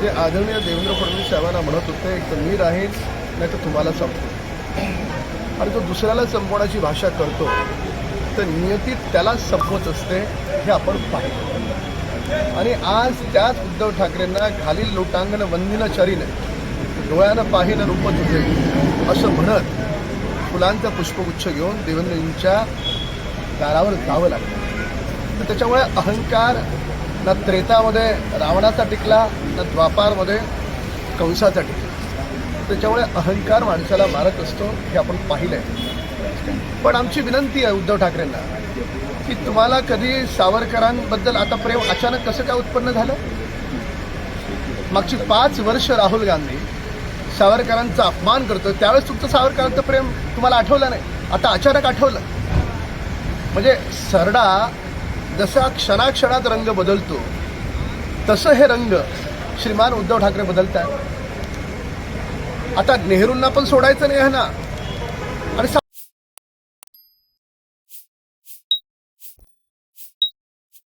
जे आदरणीय देवेंद्र फडणवीस साहेबांना म्हणत होते एक तर मी राहीन नाही तर तुम्हाला संपतो आणि तो दुसऱ्याला संपवण्याची भाषा करतो. तर नियती त्याला संपवत असते हे आपण पाहिलं आणि आज त्याच उद्धव ठाकरेंना खालील लोटांगण वंदिन चरीने डोळ्यानं पाहिलं रूपत होते असं म्हणत फुलांचा पुष्पगुच्छ घेऊन देवेंद्रजींच्या दारावर जावं लागलं. तर त्याच्यामुळे अहंकार ना त्रेतामध्ये रावणाचा टिकला तर द्वापारमध्ये कंसाचा टिकला त्याच्यामुळे अहंकार माणसाला मारत असतो हे आपण पाहिलं आहे पण आमची विनंती आहे उद्धव ठाकरेंना की तुम्हाला कधी सावरकरांबद्दल आता प्रेम अचानक कसं काय उत्पन्न झालं? मागची पाच वर्ष राहुल गांधी सावरकरांचा अपमान करतो त्यावेळेस तुमचं सावरकरांचं प्रेम तुम्हाला आठवलं नाही. आता अचानक आठवलं. म्हणजे सरडा जसा क्षणाक्षणात रंग बदलतो तसं हे रंग श्रीमान उद्धव ठाकरे बदलत आहेत आता नेहरूंना पण सोडायचं नाही आहे ना?